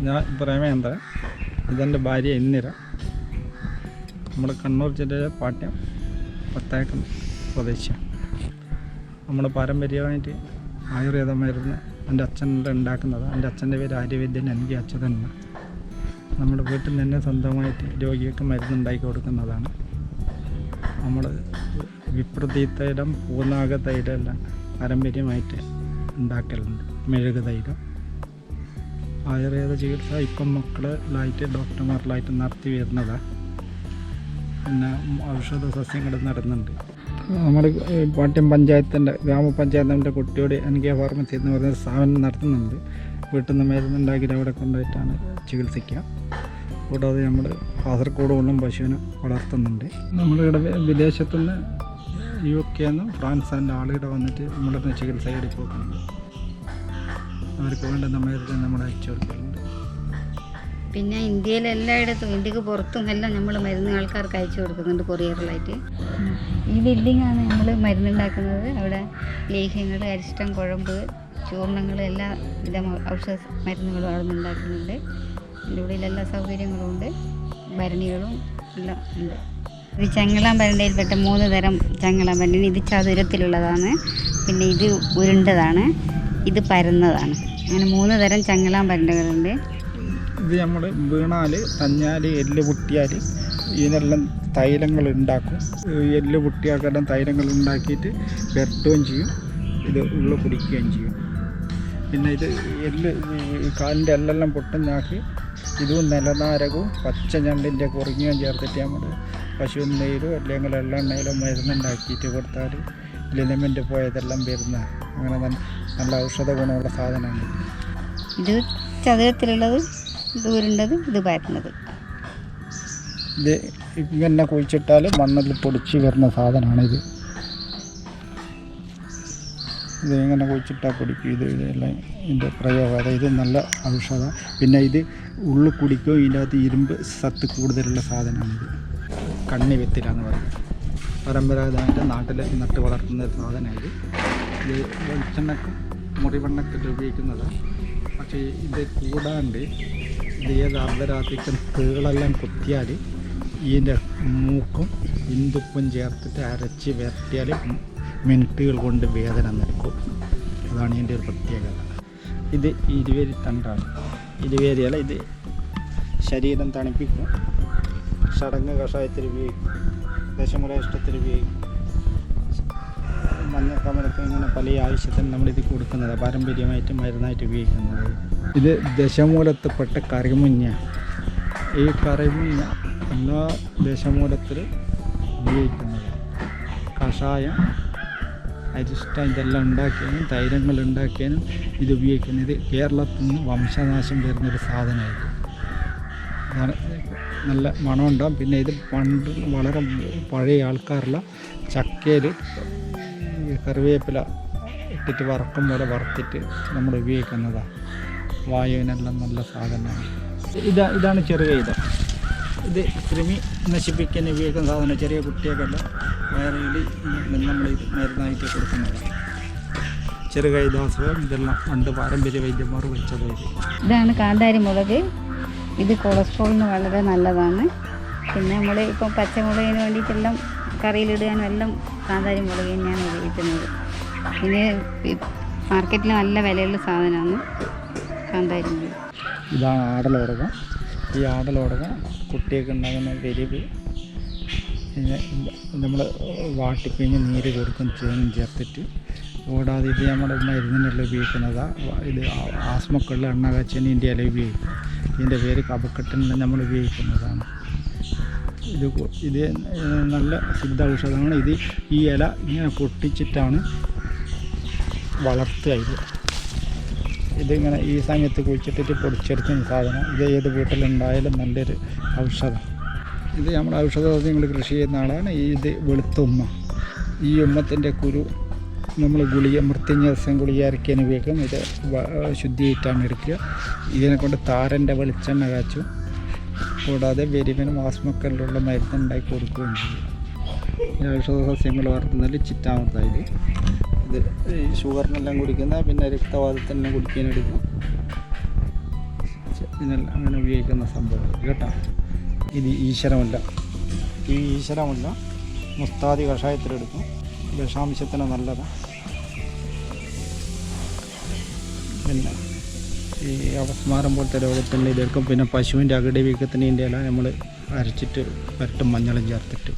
ഞാൻ പ്രേമേന്ദ്രൻ ഇതെന്റെ ഭാര്യ ഇന്ദിര. നമ്മുടെ കണ്ണൂർ ജില്ലയിലെ പാട്യം പത്തായക്കം സ്വദേശിയാണ്. നമ്മുടെ പാരമ്പര്യമായിട്ട് ആയുർവേദ മരുന്ന് എന്റെ അച്ഛന്റെ ഉണ്ടാക്കുന്നത്. എന്റെ അച്ഛന്റെ പേര് ആര്യവൈദ്യൻ എനിക്ക് അച്ഛൻ നമ്മുടെ വീട്ടിൽ തന്നെ സ്വന്തമായിട്ട് രോഗികൾക്ക് മരുന്ന് ഉണ്ടാക്കി കൊടുക്കുന്നതാണ്. നമ്മൾ വിപ്രതി തൈലം പൂനാഗ തൈലം എല്ലാം പാരമ്പര്യമായിട്ട് ഉണ്ടാക്കലുണ്ട്. മെഴുക് തൈലം. ആയുർവേദ ചികിത്സ ഇപ്പം മക്കളിലായിട്ട് ഡോക്ടർമാരിലായിട്ട് നടത്തി വരുന്നതാണ് പിന്നെ ഔഷധ സസ്യങ്ങൾ നടന്നുണ്ട്. നമ്മൾ പാട്യം പഞ്ചായത്തിന്റെ ഗ്രാമപഞ്ചായത്തിന്റെ കുട്ടിയോട് എനിക്ക് ഫാർമസി എന്ന് പറയുന്ന സ്ഥാപനം നടത്തുന്നുണ്ട്. വീട്ടിൽ നിന്ന് മരുന്നുണ്ടാക്കിയിട്ട് അവിടെ കൊണ്ടുപോയിട്ടാണ് ചികിത്സിക്കുക. കൂടാതെ നമ്മൾ കാസർഗോഡ് കൊണ്ടും പശുവിനെ വളർത്തുന്നുണ്ട്. നമ്മളിവിടെ വിദേശത്തുനിന്ന് യു കെ നിന്ന് ഫ്രാൻസ് ആൻഡ് ആളുകൾ വന്നിട്ട് നമ്മളിന്ന് ചികിത്സ തേടി പോകുന്നുണ്ട് അവർക്ക് വേണ്ടുന്ന മരുന്ന് നമ്മൾ അയച്ചു കൊടുക്കുന്നുണ്ട് പിന്നെ ഇന്ത്യയിൽ എല്ലായിടത്തും ഇന്ത്യയ്ക്ക് പുറത്തും എല്ലാം നമ്മൾ മരുന്ന് ആൾക്കാർക്ക് അയച്ചു കൊടുക്കുന്നുണ്ട് കൊറിയറിലായിട്ട്. ഈ ബിൽഡിങ്ങാണ് നമ്മൾ മരുന്നുണ്ടാക്കുന്നത്. അവിടെ ലേഹ്യങ്ങൾ അരിഷ്ടം കുഴമ്പ് ചൂർണങ്ങൾ എല്ലാ വിധ ഔഷധ മരുന്നുകളും അവിടെ നിന്നുണ്ടാക്കുന്നുണ്ട് ഇതിന്റെ ഉള്ളിൽ എല്ലാ സൗകര്യങ്ങളും ഉണ്ട്. ഭരണികളും എല്ലാം ഉണ്ട്. ഇത് ചങ്ങലാം ഭരണിയിൽപ്പെട്ട മൂന്ന് തരം ചങ്ങലാം ഭരണി. ഇത് ചതുരത്തിലുള്ളതാണ്. പിന്നെ ഇത് ഉരുണ്ടതാണ്. ഇത് പരന്നതാണ്. അങ്ങനെ മൂന്ന് തരം ചങ്ങലാം പരണ്ടകളുണ്ട്. ഇത് നമ്മൾ വീണാൽ തഞ്ഞാൽ എല്ല് പൊട്ടിയാൽ ഇതിനെല്ലാം തൈലങ്ങൾ ഉണ്ടാക്കും. എല്ല് പൊട്ടിയാക്കെല്ലാം തൈലങ്ങൾ ഉണ്ടാക്കിയിട്ട് വരട്ടുകയും ചെയ്യും. ഇത് ഉള്ള കുടിക്കുകയും ചെയ്യും. പിന്നെ ഇത് എല്ല് കാലിന്റെ എല്ലെല്ലാം പൊട്ടുന്നാക്കി ഇതും നിലനാരകവും പച്ച ഞണ്ടിന്റെ കുറുങ്ങിയും ചേർത്തിട്ട് നമ്മൾ പശുവിൻ നെയ്യിലോ അല്ലെങ്കിൽ എള്ളെണ്ണയിലും മരുന്നുണ്ടാക്കിയിട്ട് കൊടുത്താൽ ലിനമെന്റ് പോയതെല്ലാം വരുന്ന അങ്ങനെ നല്ല ഔഷധ ഗുണമുള്ള സാധനമാണ്. ഇത് ചതുരത്തിലുള്ളത് ഇത് ഉരുണ്ടത് ഇത് പരന്നത്. ഇത് ഇങ്ങനെ കുഴിച്ചിട്ടാൽ മണ്ണിൽ പൊടിച്ച് വരുന്ന സാധനമാണ് ഇത് ഇങ്ങനെ കുഴിച്ചിട്ടാൽ പൊടിക്കും. ഇത് ഇതെല്ലാം ഇതിന്റെ പ്രയോഗം. അതായത് ഇത് നല്ല ഔഷധ. പിന്നെ ഇത് ഉള്ളിൽ കുടിക്കും. ഇതിന്റെ അകത്ത് ഇരുമ്പ് സത്ത് കൂടുതലുള്ള സാധനമാണിത്. കണ്ണി വെത്തിലാന്ന് പറയുന്നത്. പരമ്പരാഗതമായിട്ട് നാട്ടിൽ നട്ട് വളർത്തുന്ന ഒരു സാധനമാണ് ഇത് ഇത് വെളിച്ചെണ്ണക്കും മുറിവെണ്ണക്കൊക്കെ ഉപയോഗിക്കുന്നത്. പക്ഷേ ഇത് കൂടാണ്ട് ഇത് ഏത് അർദ്ധരാത്രിക്കും തീളെല്ലാം കുത്തിയാൽ ഇതിന്റെ മൂക്കും ഇന്ദുപ്പും ചേർത്തിട്ട് അരച്ച് വരട്ടിയാൽ മിനിറ്റുകൾ കൊണ്ട് വേദന നിൽക്കും. അതാണ് ഇതിന്റെ ഒരു പ്രത്യേകത. ഇത് ഇരുവേരി തണ്ടാണ്. ഇരുവേരിയാൽ ഇത് ശരീരം തണുപ്പിക്കും. ചടങ്ങ് കഷായത്തിൽ ഉപയോഗിക്കും. ദശമുല ഇഷ്ടത്തിരുവിയും മഞ്ഞക്കമലൊക്കെ ഇങ്ങനെ പല ആവശ്യത്തിന് നമ്മളിത് കൊടുക്കുന്നത് പാരമ്പര്യമായിട്ട് മരുന്നായിട്ട് ഉപയോഗിക്കുന്നത്. ഇത് ദശമൂലത്തിൽപ്പെട്ട കറിമുഞ്ഞ. ഈ കറിമുഞ്ഞ എല്ലാ ദശമൂലത്തിലും ഉപയോഗിക്കുന്നത്. കഷായം അരിഷ്ട ഇതെല്ലാം ഉണ്ടാക്കിയാലും തൈരങ്ങൾ ഉണ്ടാക്കിയാലും ഇത് ഉപയോഗിക്കുന്നത് കേരളത്തിൽ നിന്ന് വംശനാശം വരുന്നൊരു സാധനമായിരുന്നു നല്ല മണമുണ്ടാകും പിന്നെ ഇത് പണ്ട് വളരെ പഴയ ആൾക്കാരുള്ള ചക്കയിൽ കറിവേപ്പില ഇട്ടിട്ട് വറക്കും പോലെ വറുത്തിട്ട് നമ്മൾ ഉപയോഗിക്കുന്നതാണ് വായുവിനെല്ലാം നല്ല സാധനമാണ്. ഇതാ ഇതാണ് ചെറിയ ഇത്. ഇത് കൃമി നശിപ്പിക്കാൻ ഉപയോഗിക്കുന്ന സാധനം. ചെറിയ കുട്ടിയൊക്കെല്ലാം വയറിൽ നമ്മൾ ഇത് മരുന്നായിട്ട് കൊടുക്കുന്നത്. ചെറുകൈദാസവും ഇതെല്ലാം പണ്ട് പാരമ്പര്യ വൈദ്യന്മാർ വെച്ചത് ഇതാണ് കാന്താരി മുളക് ഇത് കൊളസ്ട്രോളിന് വളരെ നല്ലതാണ്. പിന്നെ നമ്മൾ ഇപ്പം പച്ചമുളകിന് വേണ്ടിയിട്ടെല്ലാം കറിയിലിടാനും എല്ലാം കാന്താരി മുളക് തന്നെയാണ് ഉപയോഗിക്കുന്നത്. പിന്നെ മാർക്കറ്റിൽ നല്ല വിലയുള്ള സാധനമാണ് കാന്താരി മുളക് ഇതാണ് ആടലോടകം. ഈ ആടലോടകം കുട്ടിയൊക്കെ ഉണ്ടാകുന്ന വെരിവ് പിന്നെ നമ്മൾ വാട്ടിപ്പിഞ്ഞ് നീര് കൊടുക്കും ചേനും ചേർത്തിട്ട്. കൂടാതെ ഇത് നമ്മുടെ മരുന്നിനുള്ള ഉപയോഗിക്കുന്നത്? ഇത് ആസ്മക്കുള്ള എണ്ണ കാച്ചന് ഇല ഉപയോഗിക്കും. ഇതിന്റെ പേര് കപക്കെട്ടിന് നമ്മൾ ഉപയോഗിക്കുന്നതാണ്. ഇത് ഇത് നല്ല സിദ്ധ ഔഷധമാണ്. ഇത് ഈ ഇല ഇങ്ങനെ പൊട്ടിച്ചിട്ടാണ് വളർത്തുക ഇത് ഇതിങ്ങനെ ഈ സമയത്ത് കുഴിച്ചിട്ടിട്ട് പൊടിച്ചെടുക്കുന്ന സാധനം. ഇത് ഏത് വീട്ടിലുണ്ടായാലും നല്ലൊരു ഔഷധം. ഇത് നമ്മുടെ ഔഷധ സസ്യങ്ങൾ കൃഷി ചെയ്യുന്ന ആളാണ് ഈ ഇത് വെളുത്തുമ്മ. ഈ ഉമ്മത്തിന്റെ കുരു നമ്മൾ ഗുളിക മൃത്യുഞ്ജസം ഗുളിക അരയ്ക്കാൻ ഉപയോഗിക്കും ഇത് ശുദ്ധിയായിട്ടാണ് എടുക്കുക. ഇതിനെ കൊണ്ട് താരന്റെ വെളിച്ചെണ്ണ കാച്ചും. കൂടാതെ വെരിവിനും ആസ്മക്കല്ലുള്ള മരുന്ന് ഉണ്ടാക്കി കൊടുക്കുകയും ചെയ്യും. ഔഷധ സസ്യങ്ങൾ വളർത്തുന്നതിൽ ചിറ്റാമത്തായി ഇത് ഷുഗറിനെല്ലാം കുടിക്കുന്ന പിന്നെ രക്തവാദത്തിനെല്ലാം കുടിക്കാനെടുക്കും ഇതിനെല്ലാം അങ്ങനെ ഉപയോഗിക്കുന്ന സംഭവം കേട്ടോ? ഇത് ഈശ്വരമല്ല. ഈ ഈശ്വരമല്ല. മുസ്താദി കഷായത്തിലെടുക്കും. വിഷാംശത്തിന് നല്ലതാണ് പിന്നെ ഈ അവസ്മാരം പോലത്തെ രോഗത്തിന്റെ ഇതെടുക്കും പിന്നെ പശുവിന്റെ അകിടി വീക്കത്തിന്റെ ഇല നമ്മൾ അരച്ചിട്ട് വരട്ടും മഞ്ഞളും ചേർത്തിട്ട്